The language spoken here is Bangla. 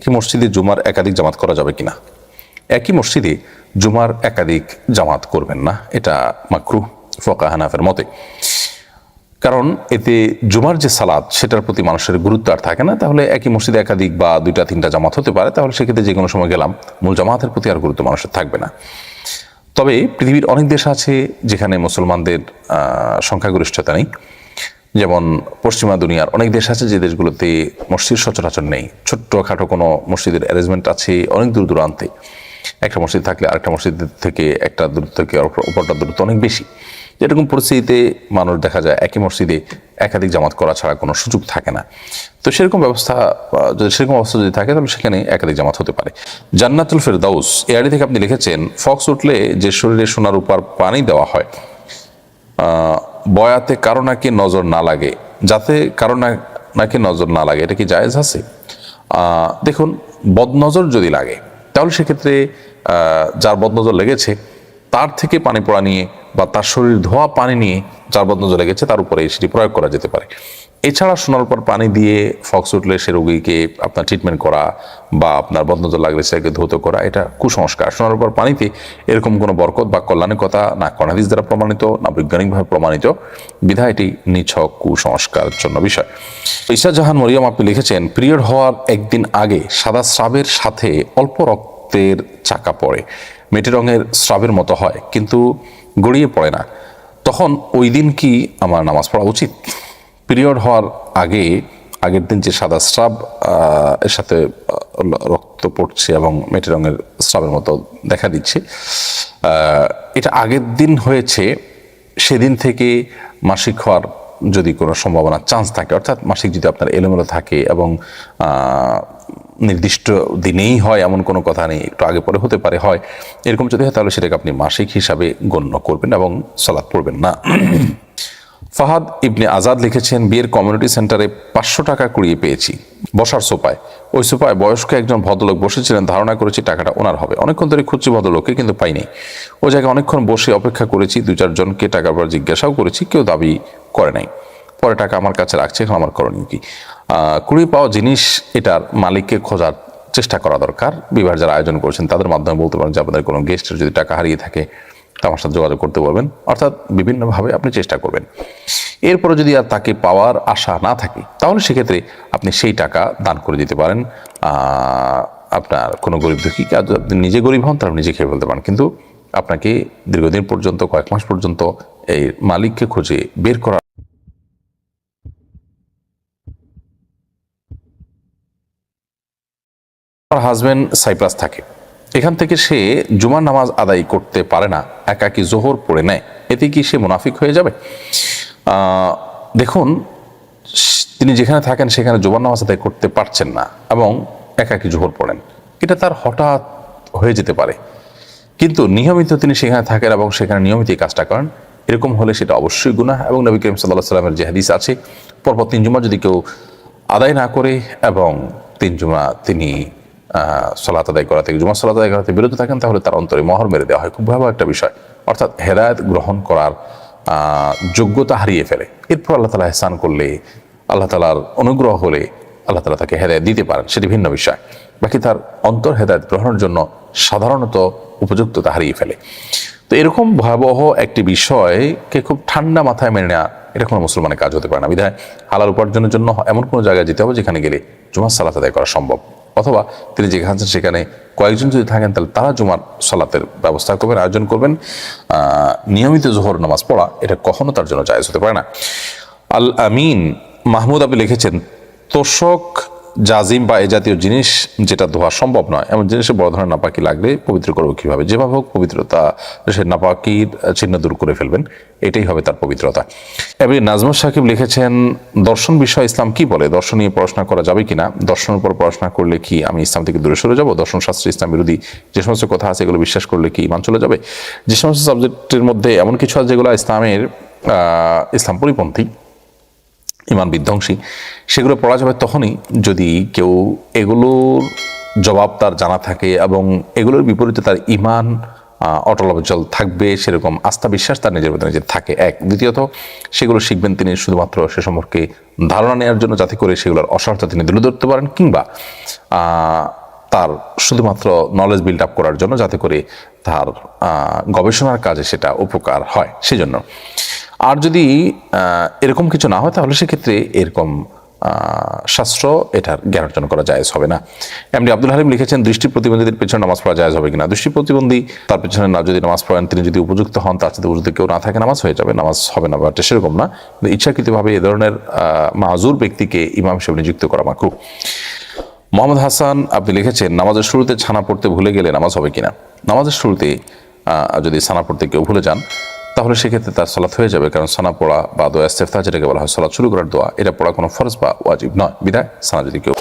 একই মসজিদে জুমার একাধিক জামাত করা যাবে কিনা? একই মসজিদে জুমার একাধিক জামাত করবেন না, এটা মাকরু ফকা হানাফের মতে। কারণ এতে জুমার যে সালাদ সেটার প্রতি মানুষের গুরুত্ব আর থাকে না। তাহলে একই মসজিদে একাধিক বা দুইটা, তিনটা জামাত হতে পারে। তাহলে সেক্ষেত্রে যে কোনো সময় গেলাম, মূল জামাতের প্রতি আর গুরুত্ব মানুষের থাকবে না। তবে পৃথিবীর অনেক দেশ আছে যেখানে মুসলমানদের সংখ্যাগরিষ্ঠতা নেই। যেমন পশ্চিমা দুনিয়ার অনেক দেশ আছে যে দেশগুলোতে মসজিদ সচরাচর নেই। ছোট্টখাটো কোনো মসজিদের অ্যারেঞ্জমেন্ট আছে, অনেক দূর দূরান্তে। একটা মসজিদ থাকলে আরেকটা মসজিদ থেকে একটা দূরত্ব থেকে অপর- অপরটা দূরত্ব অনেক বেশি। এরকম পরিস্থিতিতে মানুষ দেখা যায় একই মসজিদে একাধিক জামাত করা ছাড়া কোনো সুযোগ থাকে না। তো সেরকম ব্যবস্থা যদি সেরকম অবস্থা যদি থাকে, তাহলে সেখানে একাধিক জামাত হতে পারে। জান্নাতুল ফেরদাউস এআডি থেকে আপনি লিখেছেন, ফক্স উঠলে যে শরীরে সোনার উপর পানি দেওয়া হয় বয়াতে কারও নাকি নজর না লাগে, যাতে কারও না- নাকি নজর না লাগে, এটা কি জায়েজ আছে? দেখুন, বদনজর যদি লাগে, তাহলে সেক্ষেত্রে যার বদনজর লেগেছে, তার থেকে পানি পড়া নিয়ে বা তার শরীর ধোয়া পানি নিয়ে যার বদনজর লেগেছে, তার উপরে সেটি প্রয়োগ করা যেতে পারে। এছাড়া সোনার উপর পানি দিয়ে ফক্স উঠলে সে রোগীকে আপনার ট্রিটমেন্ট করা বা আপনার বদনজর লাগলে সেটাকে ধৌত করা, এটা কুসংস্কার। সোনার উপর পানিতে এরকম কোনো বরকত বা কল্যাণের কথা না কর্ণাদিস দ্বারা প্রমাণিত, না বৈজ্ঞানিকভাবে প্রমাণিত বিধা এটি নিছক কুসংস্কার জন্য বিষয়। ঈশা জাহান মরিয়ম আপনি লিখেছেন, পিরিয়ড হওয়ার একদিন আগে সাদা স্রাবের সাথে অল্প রক্তের চাকা পড়ে। মেটে রঙের স্রাবের মতো হয়, কিন্তু গড়িয়ে পড়ে না। তখন ওই দিন কি আমার নামাজ পড়া উচিত? পিরিয়ড হওয়ার আগে, আগের দিন যে সাদা স্রাব এর সাথে রক্ত পড়ছে এবং মেটে রঙের স্রাবের মতো দেখা দিচ্ছে এটা আগের দিন হয়েছে, সেদিন থেকে মাসিক হওয়ার যদি কোনো সম্ভাবনা চান্স থাকে, অর্থাৎ মাসিক যদি আপনার এলোমেলো থাকে এবং নির্দিষ্ট দিনেই হয় এমন কোনো কথা নেই, একটু আগে পরে হতে পারে, হয়, এরকম যদি হয় তাহলে সেটাকে আপনি মাসিক হিসাবে গণ্য করবেন এবং সালাদ পড়বেন না। ফাহাদ ইবনে আজাদ লিখেছেন, বিয়ের কমিউনিটি সেন্টারে পাঁচশো টাকা কুড়িয়ে পেয়েছি। বসার সোপায় ওই সোপায় বয়স্ক একজন ভদ্রলোক বসেছিলেন, ধারণা করেছি টাকাটা ওনার হবে। অনেকক্ষণ ধরে খুঁজছি ভদ্রলোককে, কিন্তু পাইনি। ওই জায়গায় অনেকক্ষণ বসে অপেক্ষা করেছি, দু চারজনকে টাকার পর জিজ্ঞাসাও করেছি, কেউ দাবি করে নাই। পরে টাকা আমার কাছে রাখছে, এখন আমার করণীয় কি? কুড়িয়ে পাওয়া জিনিস এটার মালিককে খোঁজার চেষ্টা করা দরকার। বিবাহ যারা আয়োজন করেছেন, তাদের মাধ্যমে বলতে পারেন যে, আপনাদের কোনো গেস্টের যদি টাকা হারিয়ে থাকে আমার সাথে যোগাযোগ করতে পারবেন অর্থাৎ বিভিন্নভাবে আপনি চেষ্টা করবেন। এরপরে যদি আর তাকে পাওয়ার আশা না থাকে, তাহলে সেক্ষেত্রে আপনি সেই টাকা দান করে দিতে পারেন। আপনার কোনো গরিব আর যদি আপনি নিজে গরিব হন, তাহলে নিজে খেয়ে ফেলতে পারেন। কিন্তু আপনাকে দীর্ঘদিন পর্যন্ত, কয়েক মাস পর্যন্ত এই মালিককে খুঁজে বের করা হাজবেন্ড সাইপ্রাস থাকে। এখান থেকে সে জুমার নামাজ আদায় করতে পারে না, একাকি জোহর পড়ে নেয়। এতে কি সে মুনাফিক হয়ে যাবে? দেখুন, তিনি যেখানে থাকেন সেখানে জুমার নামাজ আদায় করতে পারছেন না এবং একাকি জোহর পড়েন। এটা তার হঠাৎ হয়ে যেতে পারে। কিন্তু নিয়মিত তিনি সেখানে থাকেন এবং সেখানে নিয়মিত কাজটা করেন। এরকম হলে সেটা অবশ্যই গুনাহ এবং নবী করিম সাল্লাহ সাল্লামের যে হাদিস আছে, পরপর তিন জুমা যদি কেউ আদায় না করে এবং তিন জুমা তিনি সলাত আদায় করা থেকে জুমা সলাত আদায় করাতে বিরত থাকেন, তাহলে তার অন্তরে মহর মেরে দেওয়া হয়। খুব ভয়াবহ একটা বিষয়। অর্থাৎ হেদায়ত গ্রহণ করার যোগ্যতা হারিয়ে ফেলে। এরপর আল্লাহ তালা এহসান করলে, আল্লাহ তালার অনুগ্রহ হলে আল্লাহ তালা তাকে হেদায়ত দিতে পারেন। সেটি ভিন্ন বিষয়। বাকি তার অন্তর হেদায়ত গ্রহণের জন্য সাধারণত উপযুক্ততা হারিয়ে ফেলে। তো এরকম ভয়াবহ একটি বিষয়কে খুব ঠান্ডা মাথায় মেনে নেওয়া, এটা কোনো মুসলমানের কাজ হতে পারে না। বিধায় হালাল উপার্জনের জন্য এমন কোনো জায়গায় যেতে হবে যেখানে গেলে জুমার সালাত আদায় করা সম্ভব। অথবা তিনি যেখানে আছেন সেখানে কয়েকজন যদি থাকেন, তাহলে তারা জুমার সলাতের ব্যবস্থা করবেন, আয়োজন করবেন। নিয়মিত জোহর নামাজ পড়া, এটা কখনো তার জন্য জায়জ হতে পারে না। আল আমিন মাহমুদ আপনি লিখেছেন, তোষক জাজিম বা এ জাতীয় জিনিস যেটা ধোয়া সম্ভব নয়, এমন জিনিসে বড় ধরনের নাপাকি লাগলে পবিত্র করব কীভাবে? যেভাবে হোক পবিত্রতা, সে নাপাকির চিহ্ন দূর করে ফেলবেন, এটাই হবে তার পবিত্রতা। এবার নাজমুল সাকিব লিখেছেন, দর্শন বিষয় ইসলাম কি বলে? দর্শন নিয়ে পড়াশোনা করা যাবে কিনা? দর্শনের উপর পড়াশোনা করলে কি আমি ইসলাম থেকে দূরে সরে যাব? দর্শন শাস্ত্র ইসলাম বিরোধী যে সমস্ত কথা আছে এগুলো বিশ্বাস করলে কি ইমান চলে যাবে? যে সমস্ত সাবজেক্টের মধ্যে এমন কিছু আছে যেগুলো ইসলামের ইসলাম পরিপন্থী। ইমান বিধ্বংসী, সেগুলো পড়া যাবে তখনই যদি কেউ এগুলোর জবাব তার জানা থাকে এবং এগুলোর বিপরীতে তার ইমান অটল অবিচল থাকবে সেরকম আস্থা বিশ্বাস তার নিজের মধ্যে নিজের থাকে এক। দ্বিতীয়ত, সেগুলো শিখবেন তিনি শুধুমাত্র সে সম্পর্কে ধারণা নেওয়ার জন্য যাতে করে সেগুলোর অসারতা তিনি তুলে ধরতে পারেন কিংবা তার শুধুমাত্র নলেজ বিল্ড আপ করার জন্য যাতে করে তার গবেষণার কাজে সেটা উপকার হয়। সেজন্য আর যদি এরকম কিছু না হয়, তাহলে সেক্ষেত্রে এরকম শাস্ত্র এটার জ্ঞান অর্জন করা জায়েজ হবে না। এমনি আব্দুল হালিম লিখেছেন, দৃষ্টি প্রতিবন্ধীদের পেছনে নামাজ পড়া জায়েজ হবে কিনা? দৃষ্টি প্রতিবন্ধী তার পেছনে না যদি নামাজ পড়েন, তিনি যদি উপযুক্ত হন, তার সাথে উপযুক্ত কেউ না থাকে, নামাজ হয়ে যাবে, নামাজ হবে না, বাট সেরকম না। ইচ্ছাকৃতভাবে এ ধরনের মাজুর ব্যক্তিকে ইমাম হিসেবে নিযুক্ত করা মাকরু মোহাম্মদ হাসান, আপনি লিখেছেন, নামাজের শুরুতে ছানা পড়তে ভুলে গেলে নামাজ হবে কিনা? নামাজের শুরুতে যদি ছানা পড়তে কেউ ভুলে যান তাহলে সেক্ষেত্রে তার সলাৎ হয়ে যাবে, কারণ সানা পড়া বা দোয়া ইস্তেফতা যেটাকে বলা হয় সলাৎ শুরু করার দোয়া, এটা পড়া কোনো ফরজ বা ওয়াজিব নয়। বিদায়, সানা যদি কেউ